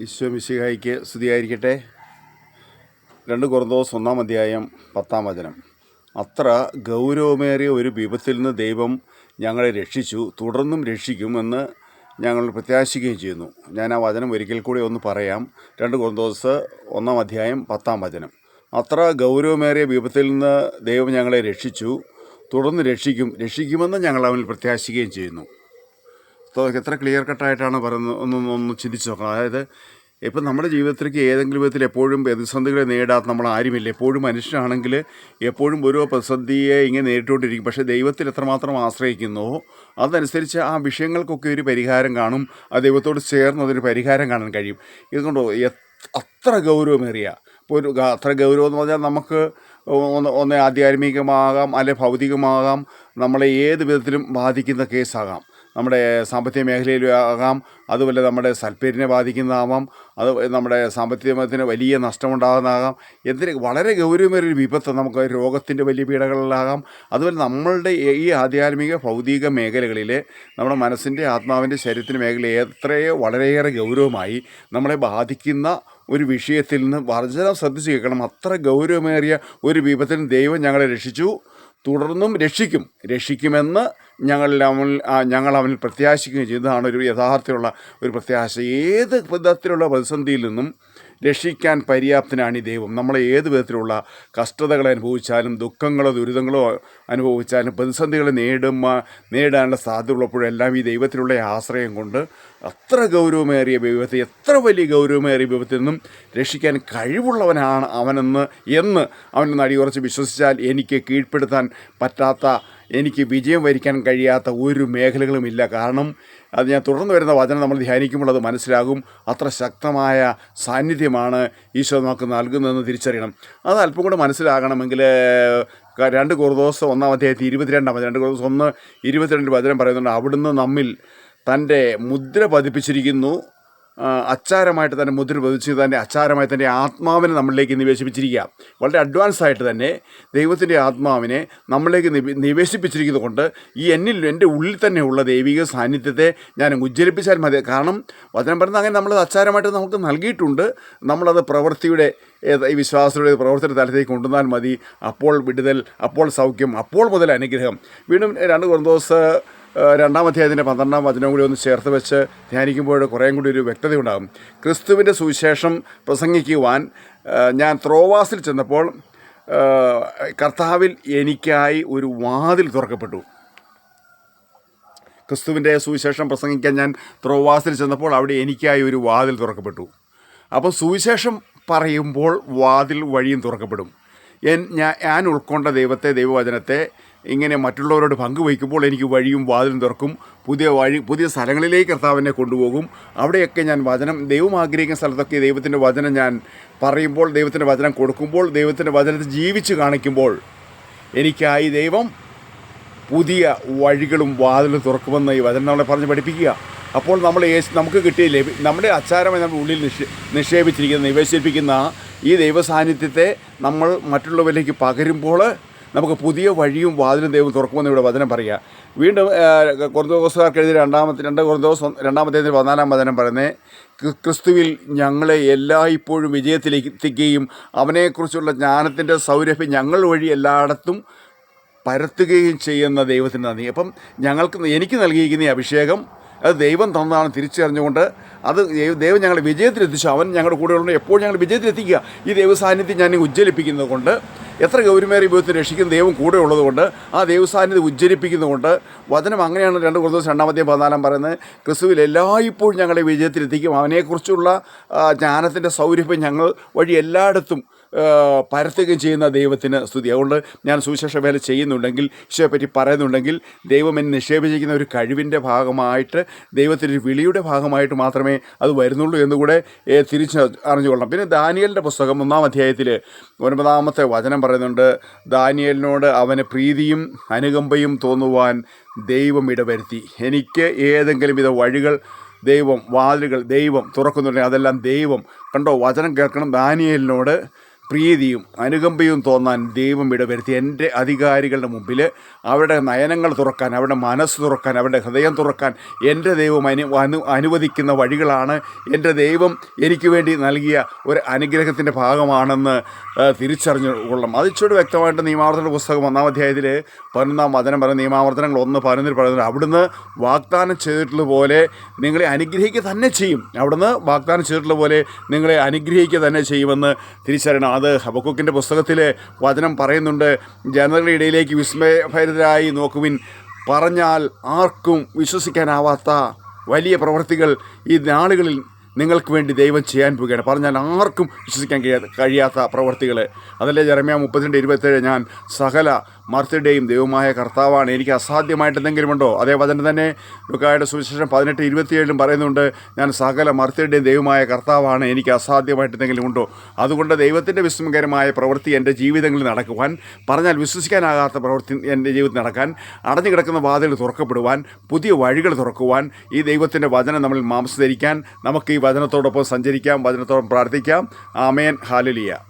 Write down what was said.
ഈശോ മിശിഹായിക്ക് സ്തുതിയായിരിക്കട്ടെ. രണ്ട് കുറന്തോസ് ഒന്നാം അധ്യായം പത്താം വചനം. അത്ര ഗൗരവമേറിയ ഒരു വിപത്തിൽ നിന്ന് ദൈവം ഞങ്ങളെ രക്ഷിച്ചു തുടർന്നും രക്ഷിക്കുമെന്ന് ഞങ്ങൾ പ്രത്യാശിക്കുകയും ചെയ്യുന്നു. ഞാൻ ആ വചനം ഒരിക്കൽ കൂടി ഒന്ന് പറയാം. രണ്ട് കുറന്തോസ് ഒന്നാം അധ്യായം പത്താം വചനം. അത്ര ഗൗരവമേറിയ വിപത്തിൽ നിന്ന് ദൈവം ഞങ്ങളെ രക്ഷിച്ചു തുടർന്ന് രക്ഷിക്കും രക്ഷിക്കുമെന്ന് ഞങ്ങൾ അവനിൽ പ്രത്യാശിക്കുകയും ചെയ്യുന്നു. എത്ര ക്ലിയർ കട്ടായിട്ടാണ് പറയുന്നത്? ഒന്ന് ഒന്ന് ചിന്തിച്ച് നോക്കണം. അതായത് ഇപ്പം നമ്മുടെ ജീവിതത്തിലേക്ക് ഏതെങ്കിലും വിധത്തിൽ എപ്പോഴും പ്രതിസന്ധികളെ നേടാത്ത നമ്മൾ ആരുമില്ല. എപ്പോഴും മനുഷ്യനാണെങ്കിൽ എപ്പോഴും ഓരോ പ്രതിസന്ധിയെ ഇങ്ങനെ നേരിട്ടുകൊണ്ടിരിക്കും. പക്ഷേ ദൈവത്തിൽ എത്രമാത്രം ആശ്രയിക്കുന്നുവോ അതനുസരിച്ച് ആ വിഷയങ്ങൾക്കൊക്കെ ഒരു പരിഹാരം കാണും. ആ ദൈവത്തോട് ചേർന്ന് അതൊരു പരിഹാരം കാണാൻ കഴിയും. ഇതുകൊണ്ടോ അത്ര ഗൗരവമേറിയ ഇപ്പോൾ ഒരു അത്ര ഗൗരവം എന്ന് പറഞ്ഞാൽ നമുക്ക് ഒന്ന് ഒന്ന് ആധ്യാത്മികമാകാം അല്ലെ ഭൗതികമാകാം നമ്മളെ ഏത് വിധത്തിലും ബാധിക്കുന്ന കേസാകാം നമ്മുടെ സാമ്പത്തിക മേഖലയിലും ആകാം. അതുപോലെ നമ്മുടെ സൽപ്പേരിനെ ബാധിക്കുന്നതാവാം. അത് നമ്മുടെ സാമ്പത്തികത്തിന് വലിയ നഷ്ടമുണ്ടാകുന്നതാകാം. എന്തിന് വളരെ ഗൗരവമേറിയൊരു വിപത്ത് നമുക്ക് രോഗത്തിന്റെ വലിയ പീഡകളിലാകാം. അതുപോലെ നമ്മളുടെ ഈ ആധ്യാത്മിക ഭൗതിക മേഖലകളിൽ നമ്മുടെ മനസ്സിന്റെ ആത്മാവിന്റെ ശരീരത്തിന്റെ മേഖല എത്രയോ വളരെയേറെ ഗൗരവമായി നമ്മളെ ബാധിക്കുന്ന ഒരു വിഷയത്തിൽ നിന്ന് വർജനം ശ്രദ്ധിച്ച് കേൾക്കണം. അത്ര ഗൗരവമേറിയ ഒരു വിപത്തിൽ ദൈവം ഞങ്ങളെ രക്ഷിച്ചു. തുടർന്നും രക്ഷിക്കും. രക്ഷിക്കുമെന്ന് ഞങ്ങൾ അവൻ ഞങ്ങൾ അവനിൽ പ്രത്യാശിക്കുകയും ചെയ്തതാണ് ഒരു യഥാർത്ഥത്തിലുള്ള ഒരു പ്രത്യാശ. ഏത് വിധത്തിലുള്ള പ്രതിസന്ധിയിൽ നിന്നും രക്ഷിക്കാൻ പര്യാപ്തനാണ് ഈ ദൈവം. നമ്മളെ ഏത് വിധത്തിലുള്ള കഷ്ടതകൾ അനുഭവിച്ചാലും ദുഃഖങ്ങളോ ദുരിതങ്ങളോ അനുഭവിച്ചാലും പ്രതിസന്ധികൾ നേടും നേടാനുള്ള സാധ്യത ഉള്ളപ്പോഴെല്ലാം ഈ ദൈവത്തിലുള്ള ആശ്രയം കൊണ്ട് അത്ര ഗൗരവമേറിയ വിപത്ത് എത്ര വലിയ ഗൗരവമേറിയ വിപത്തിൽ നിന്നും രക്ഷിക്കാൻ കഴിവുള്ളവനാണ് അവനെന്ന് എന്ന് അവൻ നടിയുറച്ച് വിശ്വസിച്ചാൽ എനിക്ക് കീഴ്പ്പെടുത്താൻ പറ്റാത്ത എനിക്ക് വിജയം വരിക്കാൻ കഴിയാത്ത ഒരു മേഖലകളുമില്ല കാരണം അത് ഞാൻ തുടർന്ന് വരുന്ന വചനം നമ്മൾ ധ്യാനിക്കുമ്പോൾ അത് മനസ്സിലാകും. അത്ര ശക്തമായ സാന്നിധ്യമാണ് ഈശോ നമുക്ക് നൽകുന്നതെന്ന് തിരിച്ചറിയണം. അത് അല്പം കൂടെ മനസ്സിലാകണമെങ്കിൽ രണ്ട് കുറുദോസ് ഒന്നാം അധ്യായത്തിൽ ഇരുപത്തിരണ്ടാം രണ്ട് കുറുദോസ് ഒന്ന് ഇരുപത്തിരണ്ട് വചനം പറയുന്നുണ്ട് അവിടുന്ന് നമ്മിൽ തന്റെ മുദ്ര പതിപ്പിച്ചിരിക്കുന്നു അച്ചാരമായിട്ട് തന്നെ മുദ്ര പതിച്ച് തന്നെ അച്ചാരമായി തന്റെ ആത്മാവിനെ നമ്മളിലേക്ക് നിവേശിപ്പിച്ചിരിക്കുക. വളരെ അഡ്വാൻസ് ആയിട്ട് തന്നെ ദൈവത്തിന്റെ ആത്മാവിനെ നമ്മളിലേക്ക് നിവ നിവേശിപ്പിച്ചിരിക്കുന്നത് കൊണ്ട് ഈ എന്നിൽ എന്റെ ഉള്ളിൽ തന്നെയുള്ള ദൈവിക സാന്നിധ്യത്തെ ഞാൻ ഉജ്ജ്വലിപ്പിച്ചാൽ മതി. കാരണം വചനം പറയുന്നത് അങ്ങനെ നമ്മളത് അച്ചാരമായിട്ട് നമുക്ക് നൽകിയിട്ടുണ്ട്. നമ്മളത് പ്രവൃത്തിയുടെ ഈ വിശ്വാസത്തിലൂടെ പ്രവർത്തന തലത്തേക്ക് കൊണ്ടുവന്നാൽ മതി. അപ്പോൾ വിടുതൽ അപ്പോൾ സൗഖ്യം അപ്പോൾ മുതൽ അനുഗ്രഹം. വീണ്ടും രണ്ട് കുറന്തോസ് രണ്ടാം അധ്യായത്തിന്റെ പന്ത്രണ്ടാം വചനം കൂടി ഒന്ന് ചേർത്ത് വെച്ച് ധ്യാനിക്കുമ്പോൾ കുറേയും കൂടി ഒരു വ്യക്തത ഉണ്ടാകും. ക്രിസ്തുവിന്റെ സുവിശേഷം പ്രസംഗിക്കുവാൻ ഞാൻ ത്രോവാസിൽ ചെന്നപ്പോൾ കർത്താവിൽ എനിക്കായി ഒരു വാതിൽ തുറക്കപ്പെട്ടു. ക്രിസ്തുവിന്റെ സുവിശേഷം പ്രസംഗിക്കാൻ ഞാൻ ത്രോവാസിൽ ചെന്നപ്പോൾ അവിടെ എനിക്കായി ഒരു വാതിൽ തുറക്കപ്പെട്ടു. അപ്പോൾ സുവിശേഷം പറയുമ്പോൾ വാതിൽ വഴിയും തുറക്കപ്പെടും. ഞാൻ ഞാൻ ഉൾക്കൊണ്ട ദൈവത്തെ ദൈവവചനത്തെ ഇങ്ങനെ മറ്റുള്ളവരോട് പങ്കുവയ്ക്കുമ്പോൾ എനിക്ക് വഴിയും വാതിലും തുറക്കും. പുതിയ വഴി പുതിയ സ്ഥലങ്ങളിലേക്ക് കർത്താവിനെ കൊണ്ടുപോകും. അവിടെയൊക്കെ ഞാൻ വചനം ദൈവം ആഗ്രഹിക്കുന്ന സ്ഥലത്തൊക്കെ ദൈവത്തിന്റെ വചനം ഞാൻ പറയുമ്പോൾ ദൈവത്തിന്റെ വചനം കൊടുക്കുമ്പോൾ ദൈവത്തിന്റെ വചനത്തിൽ ജീവിച്ച് കാണിക്കുമ്പോൾ എനിക്കായി ദൈവം പുതിയ വഴികളും വാതിലും തുറക്കുമെന്ന് ഈ വചനം നമ്മളെ പറഞ്ഞ് പഠിപ്പിക്കുക. അപ്പോൾ നമ്മൾ യേശു നമുക്ക് കിട്ടിയ ലഭി നമ്മുടെ അച്ചാരമായി നമ്മുടെ ഉള്ളിൽ നിക്ഷേ നിക്ഷേപിച്ചിരിക്കുന്ന നിവേശിപ്പിക്കുന്ന ഈ ദൈവസാന്നിധ്യത്തെ നമ്മൾ മറ്റുള്ളവരിലേക്ക് പകരുമ്പോൾ നമുക്ക് പുതിയ വഴിയും വാതിലും ദൈവം തുറക്കുമെന്ന് ഇവിടെ വചനം പറയുക. വീണ്ടും കുറന്തോസുകാർക്ക് എഴുതിയ രണ്ടാമത്തെ രണ്ട് കുറന്തോസ് രണ്ടാമത്തെ പതിനാലാം വചനം പറയുന്നത് ക്രി- ക്രിസ്തുവിൽ ഞങ്ങളെ എല്ലായ്പ്പോഴും വിജയത്തിലേക്ക് എത്തിക്കുകയും അവനെക്കുറിച്ചുള്ള ജ്ഞാനത്തിന്റെ സൗരഭ്യം ഞങ്ങൾ വഴി എല്ലായിടത്തും പരത്തുകയും ചെയ്യുന്ന ദൈവത്തിന് നന്ദി. അപ്പം ഞങ്ങൾക്ക് എനിക്ക് നൽകിയിരിക്കുന്ന അഭിഷേകം അത് ദൈവം തന്നതാണ് തിരിച്ചറിഞ്ഞുകൊണ്ട് അത് ദൈവം ദൈവം ഞങ്ങളെ വിജയത്തിലെത്തിച്ചു. അവൻ ഞങ്ങളുടെ കൂടെ ഉള്ളത് എപ്പോഴും ഞങ്ങൾ വിജയത്തിലെത്തിക്കുക. ഈ ദൈവസാന്നിധ്യം ഞാൻ ഉജ്ജ്വലിപ്പിക്കുന്നത് കൊണ്ട് എത്ര ഗൗരവമേറിയ വിധത്തിൽ രക്ഷിക്കുന്ന ദൈവം കൂടെ ഉള്ളതുകൊണ്ട് ആ ദൈവസാന്നിധ്യം ഉജ്ജരിപ്പിക്കുന്നതുകൊണ്ട് വചനം അങ്ങനെയാണ് രണ്ട് കുറച്ച് രണ്ടാമത്തെയും പതിനാലാം പറയുന്നത് ക്രിസ്തുവിൽ എല്ലായ്പ്പോഴും ഞങ്ങളെ വിജയത്തിലെത്തിക്കും. അവനെക്കുറിച്ചുള്ള ജ്ഞാനത്തിന്റെ സൗരഭ്യം ഞങ്ങൾ വഴി എല്ലായിടത്തും പരത്തുകയും ചെയ്യുന്ന ദൈവത്തിന് സ്തുതി. അതുകൊണ്ട് ഞാൻ സുവിശേഷ വേല ചെയ്യുന്നുണ്ടെങ്കിൽ ഈശോയെ പറ്റി പറയുന്നുണ്ടെങ്കിൽ ദൈവം എന്നെ നിക്ഷേപിച്ചിരിക്കുന്ന ഒരു കഴിവിന്റെ ഭാഗമായിട്ട് ദൈവത്തിന്റെ വിളിയുടെ ഭാഗമായിട്ട് മാത്രമേ അത് വരുന്നുള്ളൂ എന്നുകൂടെ തിരിച്ച് അറിഞ്ഞുകൊള്ളണം. പിന്നെ ദാനിയലിന്റെ പുസ്തകം ഒന്നാം അധ്യായത്തിൽ ഒൻപതാമത്തെ വചനം പറയുന്നുണ്ട് ദാനിയലിനോട് അവന് പ്രീതിയും അനുകമ്പയും തോന്നുവാൻ ദൈവം ഇടവരുത്തി. എനിക്ക് ഏതെങ്കിലും വിധ വഴികൾ ദൈവം വാതിലുകൾ ദൈവം തുറക്കുന്നുണ്ടെങ്കിൽ അതെല്ലാം ദൈവം. കണ്ടോ വചനം കേൾക്കണം. ദാനിയലിനോട് പ്രീതിയും അനുകമ്പയും തോന്നാൻ ദൈവം ഇടവരുത്തി. എന്റെ അധികാരികളുടെ മുമ്പിൽ അവരുടെ നയനങ്ങൾ തുറക്കാൻ അവരുടെ മനസ്സ് തുറക്കാൻ അവരുടെ ഹൃദയം തുറക്കാൻ എന്റെ ദൈവം അനു അനു അനുവദിക്കുന്ന വഴികളാണ്. എന്റെ ദൈവം എനിക്ക് വേണ്ടി നൽകിയ ഒരു അനുഗ്രഹത്തിന്റെ ഭാഗമാണെന്ന് തിരിച്ചറിഞ്ഞു കൊള്ളണം. അത് വ്യക്തമായിട്ട് നിയമാവർത്തന പുസ്തകം ഒന്നാം അധ്യായത്തിൽ പതിനൊന്നാം വചനം പറയുന്ന നിയമാവർത്തനങ്ങൾ ഒന്ന് പതിനൊന്നിൽ പറയുന്നത് അവിടുന്ന് വാഗ്ദാനം ചെയ്തിട്ടുള്ള പോലെ നിങ്ങളെ അനുഗ്രഹിക്കുക തന്നെ ചെയ്യും. അവിടുന്ന് വാഗ്ദാനം ചെയ്തിട്ടുള്ള പോലെ നിങ്ങളെ അനുഗ്രഹിക്കുക തന്നെ ചെയ്യുമെന്ന് തിരിച്ചറിയണം. അത് ഹബക്കുക്കിന്റെ പുസ്തകത്തിൽ വചനം പറയുന്നുണ്ട്. ജനങ്ങളുടെ ഇടയിലേക്ക് വിസ്മയഭരിതരായി നോക്കുവിൻ. പറഞ്ഞാൽ ആർക്കും വിശ്വസിക്കാനാവാത്ത വലിയ പ്രവൃത്തികൾ ഈ നാളുകളിൽ നിങ്ങൾക്ക് വേണ്ടി ദൈവം ചെയ്യാൻ പോവുകയാണ്. പറഞ്ഞാൽ ആർക്കും വിശ്വസിക്കാൻ കഴിയാത്ത പ്രവൃത്തികൾ അതല്ലേ ജർമ്യ മുപ്പത്തിരണ്ട് ഇരുപത്തേഴ് ഞാൻ സകല മർത്തിയുടെയും ദൈവമായ കർത്താവാണ്. എനിക്ക് അസാധ്യമായിട്ട് എന്തെങ്കിലും ഉണ്ടോ അതേ വചനം തന്നെ ലുക്കായുടെ സുവിശേഷം പതിനെട്ട് ഇരുപത്തിയേഴിലും പറയുന്നുണ്ട്. ഞാൻ സകല മർത്തിയുടെയും ദൈവമായ കർത്താവാണ്. എനിക്ക് അസാധ്യമായിട്ട് എന്തെങ്കിലും ഉണ്ടോ അതുകൊണ്ട് ദൈവത്തിന്റെ വിസ്മയകരമായ പ്രവൃത്തി എന്റെ ജീവിതങ്ങളിൽ നടക്കുവാൻ പറഞ്ഞാൽ വിശ്വസിക്കാനാകാത്ത പ്രവൃത്തി എന്റെ ജീവിതത്തിൽ നടക്കാൻ അടഞ്ഞു കിടക്കുന്ന വാതിൽ തുറക്കപ്പെടുവാൻ പുതിയ വഴികൾ തുറക്കുവാൻ ഈ ദൈവത്തിന്റെ വചനം നമ്മൾ മാംസധരിക്കാൻ നമുക്ക് ഈ വചനത്തോടൊപ്പം സഞ്ചരിക്കാം വചനത്തോടൊപ്പം പ്രാർത്ഥിക്കാം. ആമേൻ. ഹാലലിയ.